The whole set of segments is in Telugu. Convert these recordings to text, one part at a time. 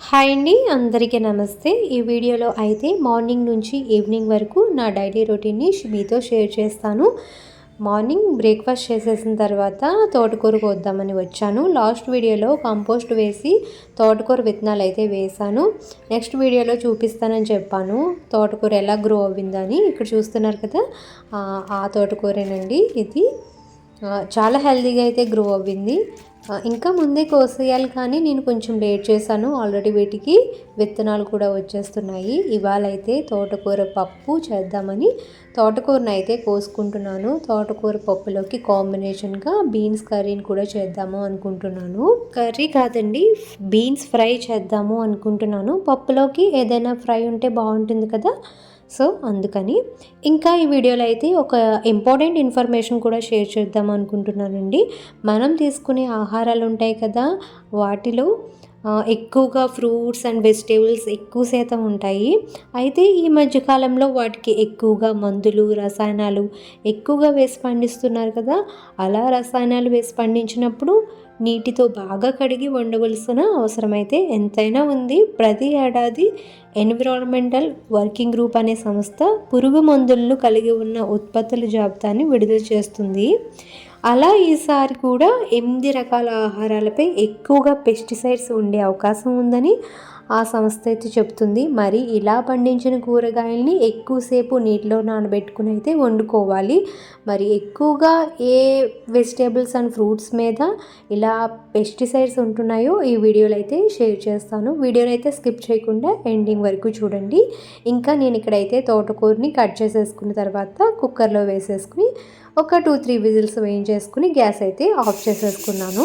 హాయ్ అండి అందరికీ నమస్తే. ఈ వీడియోలో అయితే మార్నింగ్ నుంచి ఈవినింగ్ వరకు నా డైలీ రొటీన్ని మీతో షేర్ చేస్తాను. మార్నింగ్ బ్రేక్ఫాస్ట్ చేసేసిన తర్వాత తోటకూర కోద్దామని వచ్చాను. లాస్ట్ వీడియోలో కంపోస్ట్ వేసి తోటకూర విత్తనాలు అయితే వేశాను. నెక్స్ట్ వీడియోలో చూపిస్తానని చెప్పాను. తోటకూర ఎలా గ్రో అవ్విందని ఇక్కడ చూస్తున్నారు కదా. ఆ తోటకూరేనండి ఇది. చాలా హెల్తీగా అయితే గ్రో అవ్వింది. ఇంకా ముందే కోసేయాలి కానీ నేను కొంచెం లేట్ చేశాను. ఆల్రెడీ వీటికి విత్తనాలు కూడా వచ్చేస్తున్నాయి. ఇవాళ అయితే తోటకూర పప్పు చేద్దామని తోటకూరను అయితే కోసుకుంటున్నాను. తోటకూర పప్పులోకి కాంబినేషన్గా బీన్స్ కర్రీని కూడా చేద్దాము అనుకుంటున్నాను. కర్రీ కాదండి బీన్స్ ఫ్రై చేద్దాము అనుకుంటున్నాను. పప్పులోకి ఏదైనా ఫ్రై ఉంటే బాగుంటుంది కదా. సో అందుకని ఇంకా ఈ వీడియోలో అయితే ఒక ఇంపార్టెంట్ ఇన్ఫర్మేషన్ కూడా షేర్ చేద్దాం అనుకుంటున్నానండి. మనం తీసుకునే ఆహారాలు ఉంటాయి కదా వాటిలో ఎక్కువగా ఫ్రూట్స్ అండ్ వెజిటేబుల్స్ ఎక్కువ శాతం ఉంటాయి. అయితే ఈ మధ్యకాలంలో వాటికి ఎక్కువగా మందులు రసాయనాలు ఎక్కువగా వేసి పండిస్తున్నారు కదా. అలా రసాయనాలు వేసి పండించినప్పుడు నీటితో బాగా కడిగి వండవలసిన అవసరమైతే ఎంతైనా ఉంది. ప్రతి ఏడాది ఎన్విరాన్మెంటల్ వర్కింగ్ గ్రూప్ అనే సంస్థ పురుగు మందులను కలిగి ఉన్న ఉత్పత్తుల జాబితాని విడుదల చేస్తుంది. అలా ఈసారి కూడా ఎనిమిది రకాల ఆహారాలపై ఎక్కువగా పెస్టిసైడ్స్ ఉండే అవకాశం ఉందని ఆ సంస్థ అయితే చెప్తుంది మరి ఇలా పండించిన కూరగాయల్ని ఎక్కువసేపు నీటిలో నానబెట్టుకుని అయితే వండుకోవాలి. మరి ఎక్కువగా ఏ వెజిటేబుల్స్ అండ్ ఫ్రూట్స్ మీద ఇలా పెస్టిసైడ్స్ ఉంటున్నాయో ఈ వీడియోలో అయితే షేర్ చేస్తాను. వీడియోని అయితే స్కిప్ చేయకుండా ఎండింగ్ వరకు చూడండి. ఇంకా నేను ఇక్కడైతే తోటకూరని కట్ చేసేసుకున్న తర్వాత కుక్కర్లో వేసేసుకుని ఒక టూ త్రీ విజిల్స్ వేయించేసుకుని గ్యాస్ అయితే ఆఫ్ చేసేసుకున్నాను.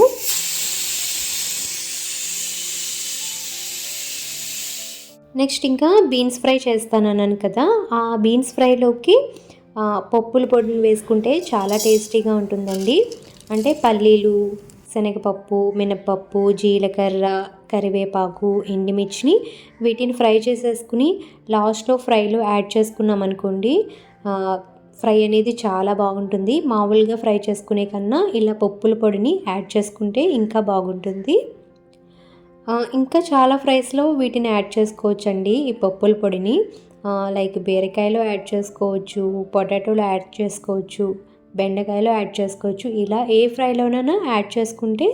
నెక్స్ట్ ఇంకా బీన్స్ ఫ్రై చేస్తానన్నాను కదా ఆ బీన్స్ ఫ్రైలోకి పప్పుల పొడిని వేసుకుంటే చాలా టేస్టీగా ఉంటుందండి. అంటే పల్లీలు శనగపప్పు మినపప్పు జీలకర్ర కరివేపాకు ఎండుమిర్చిని వీటిని ఫ్రై చేసేసుకుని లాస్ట్లో ఫ్రైలో యాడ్ చేసుకున్నాం అనుకోండి ఫ్రై అనేది చాలా బాగుంటుంది. మామూలుగా ఫ్రై చేసుకునే కన్నా ఇలా పప్పుల పొడిని యాడ్ చేసుకుంటే ఇంకా బాగుంటుంది. ఇంకా చాలా ఫ్రైస్లో వీటిని యాడ్ చేసుకోవచ్చండి. ఈ పప్పుల పొడిని. లైక్ బీరకాయలో యాడ్ చేసుకోవచ్చు పొటాటోలో యాడ్ చేసుకోవచ్చు బెండకాయలో యాడ్ చేసుకోవచ్చు. ఇలా ఏ ఫ్రైలోనైనా యాడ్ చేసుకుంటే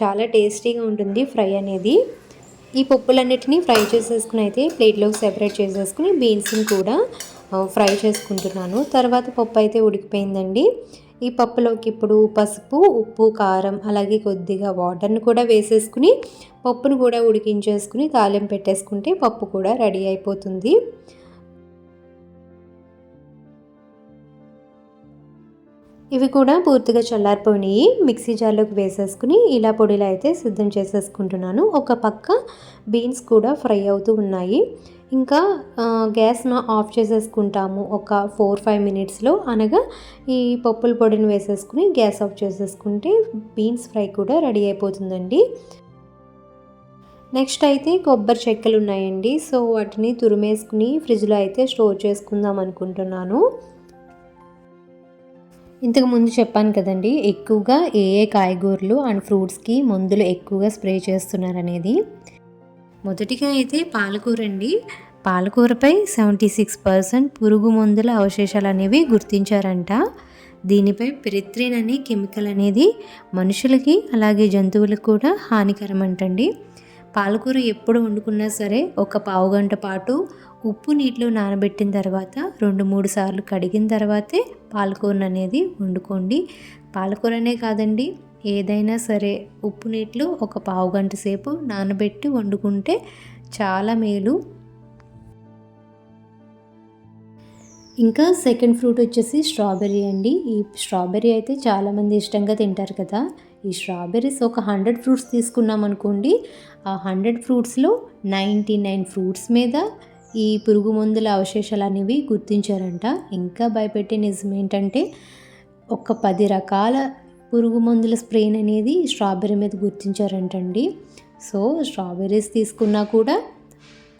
చాలా టేస్టీగా ఉంటుంది ఫ్రై అనేది. ఈ పప్పులన్నిటిని ఫ్రై చేసేసుకుని అయితే ప్లేట్లోకి సెపరేట్ చేసేసుకుని బీన్స్ని కూడా ఫ్రై చేసుకుంటున్నాను. తర్వాత పప్పు అయితే ఉడికిపోయిందండి. ఈ పప్పులోకి ఇప్పుడు పసుపు ఉప్పు కారం అలాగే కొద్దిగా వాటర్ని కూడా వేసేసుకుని పప్పును కూడా ఉడికించేసుకుని తాలింపు పెట్టేసుకుంటే పప్పు కూడా రెడీ అయిపోతుంది. ఇవి కూడా పూర్తిగా చల్లారిపోయినాయి మిక్సీ జార్లోకి వేసేసుకుని ఇలా పొడిలో అయితే సిద్ధం చేసేసుకుంటున్నాను. ఒక పక్క బీన్స్ కూడా ఫ్రై అవుతూ ఉన్నాయి. ఇంకా గ్యాస్ను ఆఫ్ చేసేసుకుంటాము ఒక ఫోర్ ఫైవ్ మినిట్స్లో. అనగా ఈ పప్పుల పొడిని వేసేసుకుని గ్యాస్ ఆఫ్ చేసేసుకుంటే బీన్స్ ఫ్రై కూడా రెడీ అయిపోతుందండి. నెక్స్ట్ అయితే కొబ్బరి చెక్కలు ఉన్నాయండి. సో వాటిని తురిమేసుకుని ఫ్రిడ్జ్లో అయితే స్టోర్ చేసుకుందాం అనుకుంటున్నాను. ఇంతకు ముందు చెప్పాను కదండి ఎక్కువగా ఏ ఏ కాయగూరలు అండ్ ఫ్రూట్స్కి మందులు ఎక్కువగా స్ప్రే చేస్తున్నారనేది. మొదటిగా అయితే పాలకూర అండి పాలకూరపై సెవెంటీ సిక్స్ పర్సెంట్ పురుగు మందుల అవశేషాలు అనేవి గుర్తించారంట. దీనిపై పిరిత్రిన్ అనే కెమికల్ అనేది మనుషులకి అలాగే జంతువులకు కూడా హానికరం అంటండి పాలకూర ఎప్పుడు వండుకున్నా సరే ఒక పావు గంట పాటు ఉప్పు నీటిలో నానబెట్టిన తర్వాత రెండు మూడు సార్లు కడిగిన తర్వాతే పాలకూర అనేది వండుకోండి. పాలకూరనే కాదండి ఏదైనా సరే ఉప్పు నీటిలో ఒక పావు గంట సేపు నానబెట్టి వండుకుంటే చాలా మేలు. ఇంకా సెకండ్ ఫ్రూట్ వచ్చేసి స్ట్రాబెర్రీ అండి. ఈ స్ట్రాబెర్రీ అయితే చాలామంది ఇష్టంగా తింటారు కదా. ఈ స్ట్రాబెర్రీస్ ఒక హండ్రెడ్ ఫ్రూట్స్ తీసుకున్నాం అనుకోండి. ఆ హండ్రెడ్ ఫ్రూట్స్లో నైంటీ నైన్ ఫ్రూట్స్ మీద ఈ పురుగు మందుల అవశేషాలు అనేవి గుర్తించారంట. ఇంకా భయపెట్టే నిజం ఏంటంటే ఒక పది రకాల పురుగు మందుల స్ప్రేన్ అనేది స్ట్రాబెర్రీ మీద గుర్తించారంటండి. సో స్ట్రాబెర్రీస్ తీసుకున్నా కూడా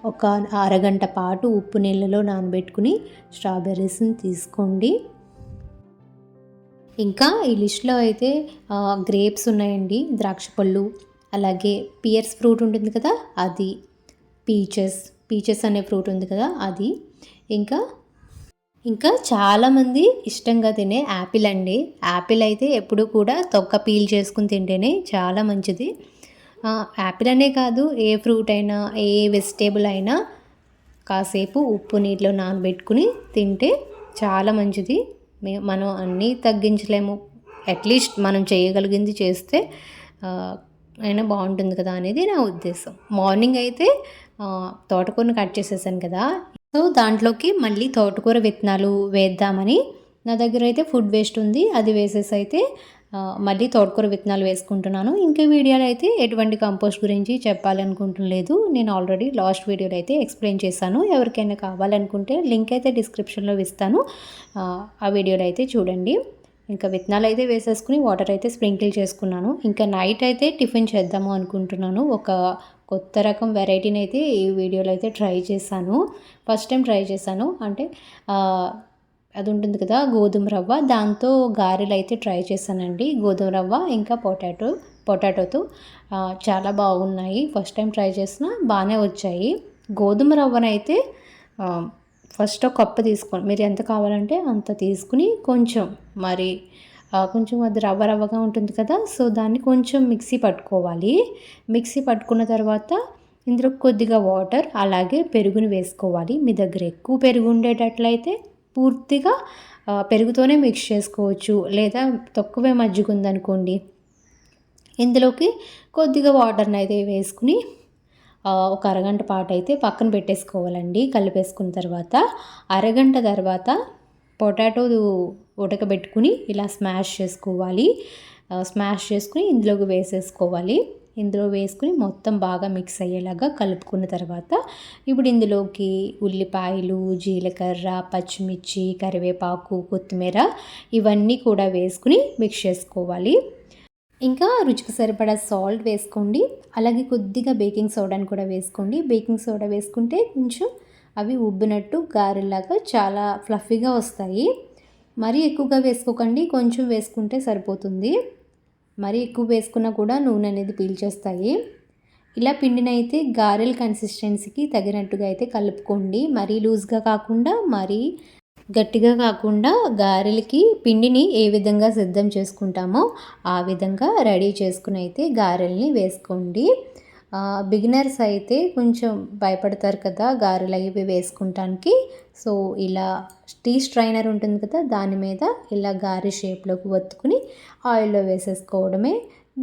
ఒక అరగంట పాటు ఉప్పు నీళ్ళలో నానబెట్టుకుని స్ట్రాబెర్రీస్ని తీసుకోండి. ఇంకా ఈ లిస్ట్లో అయితే గ్రేప్స్ ఉన్నాయండి. ద్రాక్ష పళ్ళు అలాగే పియర్స్ ఫ్రూట్ ఉంటుంది కదా అది. పీచెస్ పీచెస్ అనే ఫ్రూట్ ఉంది కదా అది. ఇంకా ఇంకా చాలామంది ఇష్టంగా తినే యాపిల్ అండి. యాపిల్ అయితే ఎప్పుడు కూడా తొక్క పీల్ చేసుకుని తింటేనే చాలా మంచిది. యాపిల్ అనే కాదు ఏ ఫ్రూట్ అయినా ఏ వెజిటేబుల్ అయినా కాసేపు ఉప్పు నీటిలో నానబెట్టుకుని తింటే చాలా మంచిది. మనం అన్నీ తగ్గించలేము. అట్లీస్ట్ మనం చేయగలిగింది చేస్తే అయినా బాగుంటుంది కదా అనేది నా ఉద్దేశం. మార్నింగ్ అయితే తోటకూరను కట్ చేసేసాను కదా సో దాంట్లోకి మళ్ళీ తోటకూర విత్తనాలు వేద్దామని నా దగ్గర అయితే ఫుడ్ వేస్ట్ ఉంది అది వేసేసి అయితే మళ్ళీ తోటకూర విత్తనాలు వేసుకుంటున్నాను. ఇంకా వీడియోలో అయితే ఎటువంటి కంపోస్ట్ గురించి చెప్పాలనుకుంటలేదు. నేను ఆల్రెడీ లాస్ట్ వీడియోలో అయితే ఎక్స్ప్లెయిన్ చేశాను. ఎవరికైనా కావాలనుకుంటే లింక్ అయితే డిస్క్రిప్షన్లో ఇస్తాను. ఆ వీడియోలో అయితే చూడండి. ఇంకా విత్తనాలు అయితే వేసేసుకుని వాటర్ అయితే స్ప్రింకిల్ చేసుకున్నాను. ఇంకా నైట్ అయితే టిఫిన్ చేద్దాము అనుకుంటున్నాను. ఒక కొత్త రకం వెరైటీని అయితే ఈ వీడియోలో అయితే ట్రై చేశాను. ఫస్ట్ టైం ట్రై చేశాను. అంటే అది ఉంటుంది కదా గోధుమ రవ్వ. దాంతో గారెలు అయితే ట్రై చేశానండి. గోధుమ రవ్వ ఇంకా పొటాటో పొటాటోతో చాలా బాగున్నాయి. ఫస్ట్ టైం ట్రై చేసిన బాగానే వచ్చాయి. గోధుమ రవ్వనైతే ఫస్ట్ ఒక కప్పు తీసుకోండి మీరు ఎంత కావాలంటే అంత తీసుకుని కొంచెం మరి కొంచెం అది రవ్వ రవ్వగా ఉంటుంది కదా సో దాన్ని కొంచెం మిక్సీ పట్టుకోవాలి. మిక్సీ పట్టుకున్న తర్వాత ఇందులో కొద్దిగా వాటర్ అలాగే పెరుగుని వేసుకోవాలి. మీ దగ్గర ఎక్కువ పెరుగు ఉండేటట్లయితే పూర్తిగా పెరుగుతోనే మిక్స్ చేసుకోవచ్చు. లేదా తక్కువే మజ్జిగ ఉందనుకోండి ఇందులోకి కొద్దిగా వాటర్ని అయితే వేసుకుని ఒక అరగంట పాటు అయితే పక్కన పెట్టేసుకోవాలండి. కలిపేసుకున్న తర్వాత అరగంట తర్వాత పొటాటో ఉడకబెట్టుకుని ఇలా స్మాష్ చేసుకోవాలి. స్మాష్ చేసుకుని ఇందులోకి వేసేసుకోవాలి. ఇందులో వేసుకుని మొత్తం బాగా మిక్స్ అయ్యేలాగా కలుపుకున్న తర్వాత ఇప్పుడు ఇందులోకి ఉల్లిపాయలు జీలకర్ర పచ్చిమిర్చి కరివేపాకు కొత్తిమీర ఇవన్నీ కూడా వేసుకుని మిక్స్ చేసుకోవాలి. ఇంకా రుచికి సరిపడా సాల్ట్ వేసుకోండి. అలాగే కొద్దిగా బేకింగ్ సోడాని కూడా వేసుకోండి. బేకింగ్ సోడా వేసుకుంటే కొంచెం అవి ఉబ్బినట్టు గారెలాగా చాలా ఫ్లఫీగా వస్తాయి. మరీ ఎక్కువగా వేసుకోకండి కొంచెం వేసుకుంటే సరిపోతుంది. మరీ ఎక్కువ వేసుకున్నా కూడా నూనె అనేది పీల్చేస్తాయి. ఇలా పిండినైతే గారెల కన్సిస్టెన్సీకి తగినట్టుగా అయితే కలుపుకోండి. మరీ లూజ్గా కాకుండా మరీ గట్టిగా కాకుండా గారెలకి పిండిని ఏ విధంగా సిద్ధం చేసుకుంటామో ఆ విధంగా రెడీ చేసుకుని అయితే గారెల్ని వేసుకోండి. బిగినర్స్ అయితే కొంచెం భయపడతారు కదా గారెలు అవి వేసుకుంటానికి. సో ఇలా టీ స్ట్రైనర్ ఉంటుంది కదా దాని మీద ఇలా గారి షేప్లోకి ఒత్తుకుని ఆయిల్లో వేసేసుకోవడమే.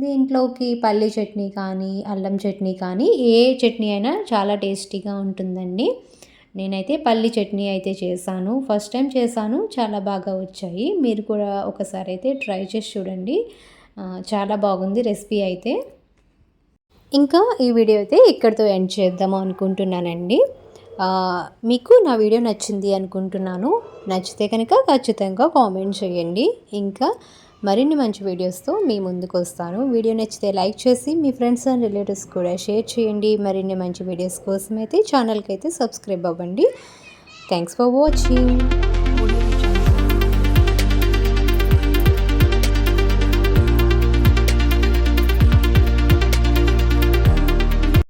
దీంట్లోకి పల్లి చట్నీ కానీ అల్లం చట్నీ కానీ ఏ చట్నీ అయినా చాలా టేస్టీగా ఉంటుందండి. నేనైతే పల్లి చట్నీ అయితే చేశాను. ఫస్ట్ టైం చేశాను చాలా బాగా వచ్చాయి. మీరు కూడా ఒకసారి అయితే ట్రై చేసి చూడండి. చాలా బాగుంది రెసిపీ అయితే. ఇంకా ఈ వీడియో అయితే ఇక్కడితో ఎండ్ చేద్దాము అనుకుంటున్నానండి. మీకు నా వీడియో నచ్చింది అనుకుంటున్నాను నచ్చితే కనుక ఖచ్చితంగా కామెంట్ చేయండి. ఇంకా మరిన్ని మంచి వీడియోస్తో మీ ముందుకు వస్తాను. వీడియో నచ్చితే లైక్ చేసి మీ ఫ్రెండ్స్ అండ్ రిలేటివ్స్ కూడా షేర్ చేయండి. మరిన్ని మంచి వీడియోస్ కోసం అయితే ఛానల్కి అయితే సబ్స్క్రైబ్ అవ్వండి. Thanks for watching.